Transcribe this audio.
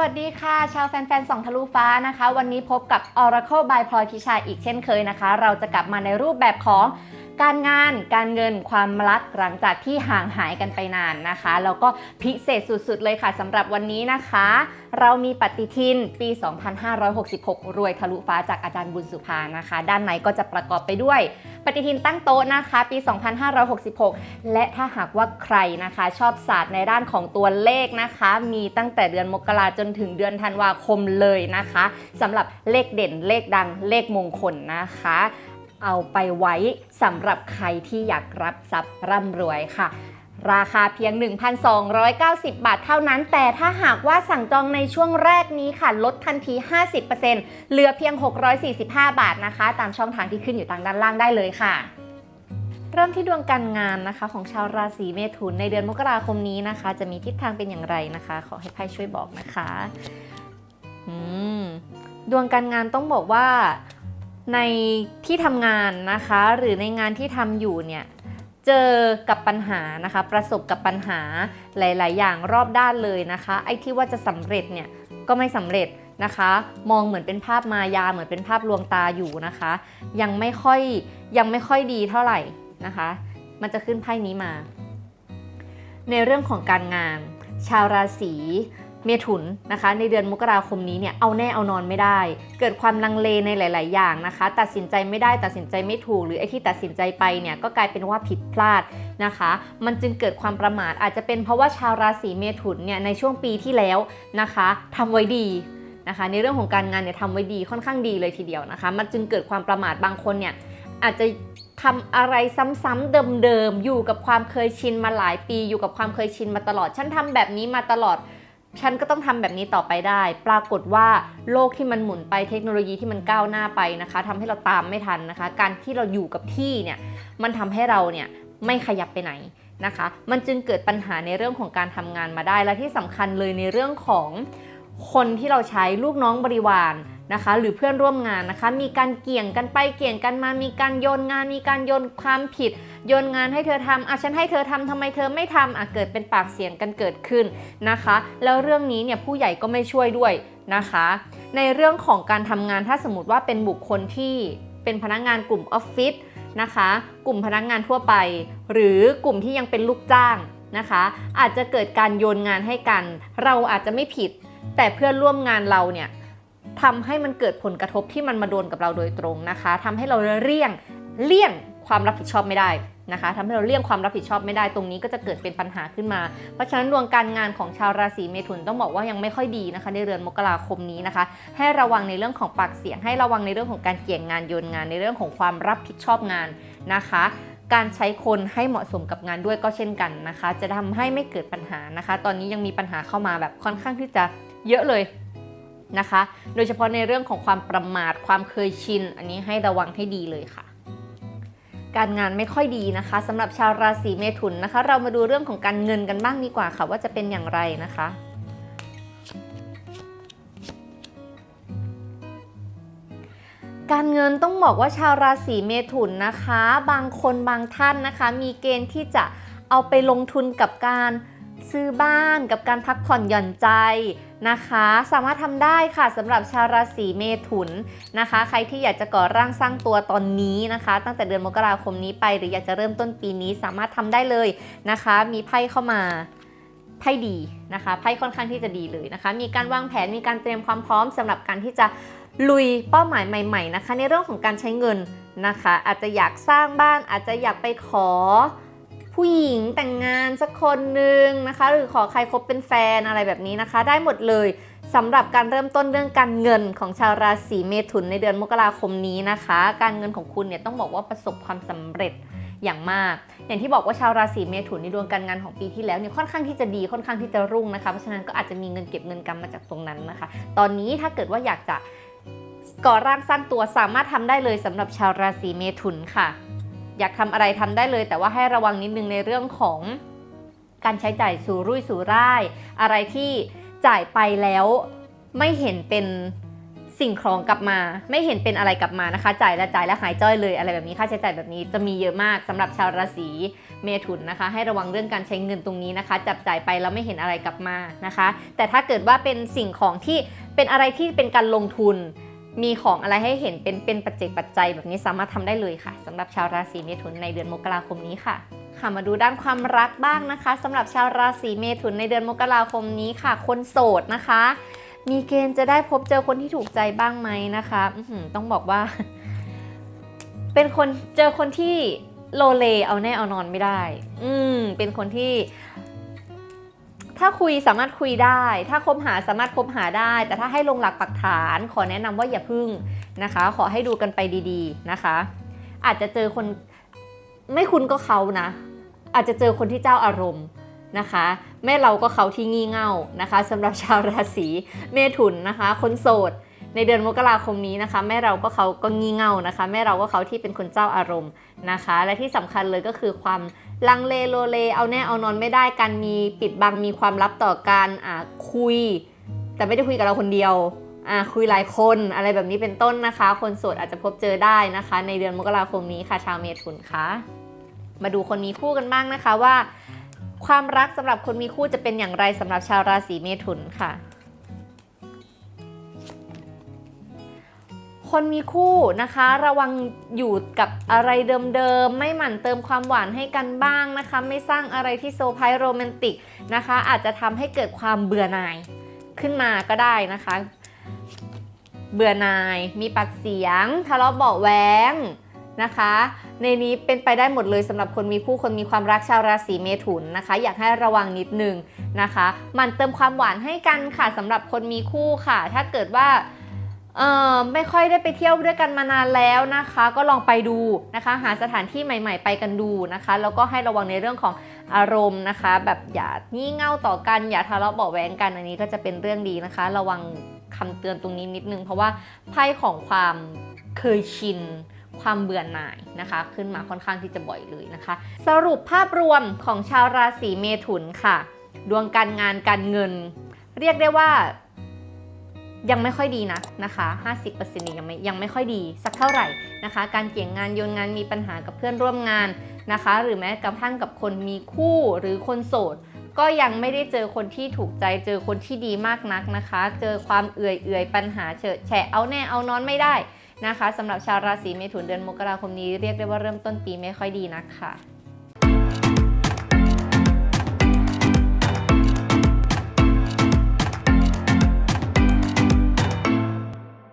วัสดีค่ะ ชาวแฟนๆส่องทะลุฟ้านะคะ วันนี้พบกับ Oracle by พลอยพิชาอีกเช่นเคยนะคะ เราจะกลับมาในรูปแบบของ การงานการเงินความรักหลังจากที่ห่างหายกันไปนานนะคะ แล้วก็พิเศษสุดๆเลยค่ะสำหรับวันนี้นะคะ เรามีปฏิทินปี 2566 รวยทะลุฟ้าจากอาจารย์บุญสุภานะคะ ด้านในก็จะประกอบไปด้วย ปฏิทินตั้งโต๊ะนะคะ ปี 2566 และถ้าหากว่าใครนะคะ ชอบศาสตร์ในด้านของตัวเลขนะคะ มีตั้งแต่เดือนมกราจนถึงเดือนธันวาคมเลยนะคะสำหรับเลขเด่นเลขดังเลขมงคลนะคะ เอาไปไว้สำหรับใครที่อยากรับทรัพย์ร่ำรวยค่ะ ราคาเพียง 1,290 บาทเท่านั้น แต่ถ้าหากว่าสั่งจองในช่วงแรกนี้ค่ะ ลดทันที 50%เหลือเพียง 645 บาทนะคะ ตามช่องทางที่ขึ้นอยู่ทางด้านล่างได้เลยค่ะเริ่มที่ดวงการงานนะคะ ของชาวราศีเมถุนในเดือนมกราคมนี้นะคะ จะมีทิศทางเป็นอย่างไรนะคะ ขอให้ไพ่ช่วยบอกนะคะดวงการงานต้องบอกว่า ในที่ทำงานนะคะ หรือในงานที่ทำอยู่เนี่ยเจอกับปัญหานะคะ ประสบกับปัญหาหลาย ๆ อย่างรอบด้านเลยนะคะ ไอ้ที่ว่าจะสำเร็จเนี่ยก็ไม่สำเร็จนะคะ มองเหมือนเป็นภาพมายาเหมือนเป็นภาพลวงตาอยู่นะคะ ยังไม่ค่อยยังไม่ค่อยดีเท่าไหร่นะคะ มันจะขึ้นไพ่นี้มา ในเรื่องของการงาน ชาวราศี เมถุนนะคะในเดือนมกราคมนี้เนี่ยเอาแน่เอานอนไม่ได้ เกิดความลังเลในหลาย ๆ อย่างนะคะ ตัดสินใจไม่ได้ตัดสินใจไม่ถูก หรือไอ้ที่ตัดสินใจไปเนี่ยก็กลายเป็นว่าผิดพลาดนะคะ มันจึงเกิดความประมาทอาจจะเป็นเพราะว่าชาวราศีเมถุนเนี่ยในช่วงปีที่แล้วนะคะทำไว้ดีนะคะ ในเรื่องของการงานเนี่ยทำไว้ดีค่อนข้างดีเลยทีเดียวนะคะ มันจึงเกิดความประมาทบางคนเนี่ยอาจจะทำอะไรซ้ำๆเดิมๆอยู่กับความเคยชินมาหลายปี อยู่กับความเคยชินมาตลอด ฉันทำแบบนี้มาตลอด ฉันก็ต้องทำแบบนี้ต่อไปได้ ปรากฏว่าโลกที่มันหมุนไปเทคโนโลยีที่มันก้าวหน้าไปนะคะทำให้เราตามไม่ทันนะคะ การที่เราอยู่กับที่เนี่ยมันทำให้เราเนี่ยไม่ขยับไปไหนนะคะ มันจึงเกิดปัญหาในเรื่องของการทำงานมาได้และที่สำคัญเลยในเรื่องของคนที่เราใช้ลูกน้องบริวาร นะคะ หรือเพื่อนร่วมงานนะคะ มีการเกี่ยงกันไปเกี่ยงกันมา มีการโยนงาน มีการโยนความผิด โยนงานให้เธอทำอะฉันให้เธอทำทำไมเธอไม่ทำอะเกิดเป็นปากเสียงกันเกิดขึ้นนะคะ แล้วเรื่องนี้เนี่ยผู้ใหญ่ก็ไม่ช่วยด้วยนะคะ ในเรื่องของการทำงานถ้าสมมติว่าเป็นบุคคลที่เป็นพนักงานกลุ่มออฟฟิศนะคะ กลุ่มพนักงานทั่วไป หรือกลุ่มที่ยังเป็นลูกจ้างนะคะ อาจจะเกิดการโยนงานให้กัน เราอาจจะไม่ผิด แต่เพื่อนร่วมงานเราเนี่ย ทำให้มันเกิดผลกระทบที่มันมาโดนกับเราโดยตรงนะคะทำให้เราเลี่ยงเลี่ยงความรับผิดชอบไม่ได้นะคะทำให้เราเลี่ยงความรับผิดชอบไม่ได้ตรงนี้ก็จะเกิดเป็นปัญหาขึ้นมา เพราะฉะนั้นดวงการงานของชาวราศีเมถุนต้องบอกว่ายังไม่ค่อยดีนะคะ ในเดือนมกราคมนี้นะคะ ให้ระวังในเรื่องของปากเสียง ให้ระวังในเรื่องของการเกี่ยงงานโยนงาน ในเรื่องของความรับผิดชอบงานนะคะการใช้คนให้เหมาะสมกับงานด้วยก็เช่นกันนะคะ จะทำให้ไม่เกิดปัญหานะคะ ตอนนี้ยังมีปัญหาเข้ามาแบบค่อนข้างที่จะเยอะเลย นะคะ โดยเฉพาะในเรื่องของความประมาทความเคยชิน อันนี้ให้ระวังให้ดีเลยค่ะ การงานไม่ค่อยดีนะคะสำหรับชาวราศีเมถุนนะคะ เรามาดูเรื่องของการเงินกันบ้างดีกว่าค่ะ ว่าจะเป็นอย่างไรนะคะการเงินต้องบอกว่าชาวราศีเมถุนนะคะ บางคนบางท่านนะคะ มีเกณฑ์ที่จะเอาไปลงทุนกับการ ซื้อบ้านกับการพักผ่อนหย่อนใจนะคะ สามารถทำได้ค่ะสำหรับชาวราศีเมถุนนะคะ ใครที่อยากจะก่อร่างสร้างตัวตอนนี้นะคะ ตั้งแต่เดือนมกราคมนี้ไป หรืออยากจะเริ่มต้นปีนี้สามารถทำได้เลยนะคะ มีไพ่เข้ามาไพ่ดีนะคะไพ่ค่อนข้างที่จะดีเลยนะคะ มีการวางแผนมีการเตรียมความพร้อมสำหรับการที่จะลุยเป้าหมายใหม่ ๆ นะคะ ในเรื่องของการใช้เงินนะคะ อาจจะอยากสร้างบ้านอาจจะอยากไปขอ ผู้หญิงแต่งงานสักคนหนึ่งนะคะ หรือขอใครคบเป็นแฟนอะไรแบบนี้นะคะ ได้หมดเลยสำหรับการเริ่มต้นเรื่องการเงินของชาวราศีเมถุนในเดือนมกราคมนี้นะคะ การเงินของคุณเนี่ยต้องบอกว่าประสบความสำเร็จอย่างมาก อย่างที่บอกว่าชาวราศีเมถุนในดวงการงานของปีที่แล้วเนี่ยค่อนข้างที่จะดีค่อนข้างที่จะรุ่งนะคะ เพราะฉะนั้นก็อาจจะมีเงินเก็บเงินกำมาจากตรงนั้นนะคะ ตอนนี้ถ้าเกิดว่าอยากจะก่อร่างสร้างตัวสามารถทำได้เลยสำหรับชาวราศีเมถุนค่ะ อยากทำอะไรทำได้เลย แต่ว่าให้ระวังนิดนึงในเรื่องของการใช้จ่ายสู่รุ่ยสู่ร่าย อะไรที่จ่ายไปแล้วไม่เห็นเป็นสิ่งของกลับมา ไม่เห็นเป็นอะไรกลับมานะคะ จ่ายแล้วจ่ายแล้วหายจ้อยเลยอะไรแบบนี้ค่าใช้จ่ายแบบนี้จะมีเยอะมากสำหรับชาวราศีเมถุนนะคะ ให้ระวังเรื่องการใช้เงินตรงนี้นะคะ จับจ่ายไปแล้วไม่เห็นอะไรกลับมานะคะ แต่ถ้าเกิดว่าเป็นสิ่งของที่เป็นอะไรที่เป็นการลงทุน มีของอะไรให้เห็นเป็นเป็นปัจเจกปัจจัยแบบนี้สามารถทำได้เลยค่ะสำหรับชาวราศีเมถุนในเดือนมกราคมนี้ค่ะ ค่ะมาดูด้านความรักบ้างนะคะสำหรับชาวราศีเมถุนในเดือนมกราคมนี้ค่ะ คนโสดนะคะ มีเกณฑ์จะได้พบเจอคนที่ถูกใจบ้างไหมนะคะต้องบอกว่า เป็นคนเจอคนที่โลเลเอาแน่เอานอนไม่ได้ อืมเป็นคนที่ ถ้าคุยสามารถคุยได้ ถ้าคบหาสามารถคบหาได้ แต่ถ้าให้ลงหลักปักฐาน ขอแนะนำว่าอย่าพึ่งนะคะ ขอให้ดูกันไปดีๆนะคะ อาจจะเจอคนไม่คุณก็เขานะ อาจจะเจอคนที่เจ้าอารมณ์นะคะแม่เราก็เขาที่งี่เง่านะคะสำหรับชาวราศีเมถุนนะคะ คนโสด ในเดือนมกราคมนี้นะคะ แม่เราก็เขาก็งี่เง่านะคะ แม่เราก็เขาที่เป็นคนเจ้าอารมณ์นะคะ และที่สำคัญเลยก็คือความลังเลโลเลเอาแน่เอานอนไม่ได้การมีปิดบังมีความลับต่อการอ่าคุย แต่ไม่ได้คุยกับเราคนเดียวอ่าคุยหลายคนอะไรแบบนี้เป็นต้นนะคะ คนโสดอาจจะพบเจอได้นะคะ ในเดือนมกราคมนี้ค่ะชาวเมถุนคะมาดูคนมีคู่กันบ้างนะคะว่า ความรักสำหรับคนมีคู่จะเป็นอย่างไรสำหรับชาวราศีเมถุนค่ะ คนมีคู่นะคะ ระวังอยู่กับอะไรเดิมๆ ไม่หมั่นเติมความหวานให้กันบ้างนะคะ ไม่สร้างอะไรที่โซไพรส์โรแมนติกนะคะ อาจจะทำให้เกิดความเบื่อหน่ายขึ้นมาก็ได้นะคะ เบื่อหน่าย มีปากเสียง ทะเลาะเบาะแว้งนะคะ ในนี้เป็นไปได้หมดเลยสำหรับคนมีคู่คนมีความรักชาวราศีเมถุนนะคะ อยากให้ระวังนิดนึงนะคะหมันเติมความหวานให้กันค่ะสำหรับคนมีคู่ค่ะ ถ้าเกิดว่า เออไม่ค่อยได้ไปเที่ยวด้วยกันมานานแล้วนะคะ ก็ลองไปดูนะคะ หาสถานที่ใหม่ ๆ ไปกันดูนะคะ แล้วก็ให้ระวังในเรื่องของอารมณ์นะคะ แบบอย่างี่เง่าต่อกัน อย่าทะเลาะเบาะแว้งกันอันนี้ก็จะเป็นเรื่องดีนะคะ ระวังคำเตือนตรงนี้นิดนึง เพราะว่าไพ่ของความเคยชินความเบื่อหน่ายนะคะ ขึ้นมาค่อนข้างที่จะบ่อยเลยนะคะ สรุปภาพรวมของชาวราศีเมถุนค่ะ ดวงการงานการเงิน เรียกได้ว่า ยังไม่ค่อยดีนะนะคะ 50%นี่ยังไม่ยังไม่ค่อยดีสักเท่าไหร่นะคะ การเกี่ยงงานโยนงานมีปัญหากับเพื่อนร่วมงานนะคะ หรือแม้กระทั่งกับคนมีคู่หรือคนโสด ก็ยังไม่ได้เจอคนที่ถูกใจ เจอคนที่ดีมากนักนะคะ เจอความเอื่อยเอื่อยๆปัญหาเฉอะแฉะเอาแน่เอานอนไม่ได้นะคะสำหรับชาวราศีเมถุนเดือนมกราคมนี้เรียกได้ว่าเริ่มต้นปีไม่ค่อยดีนักค่ะ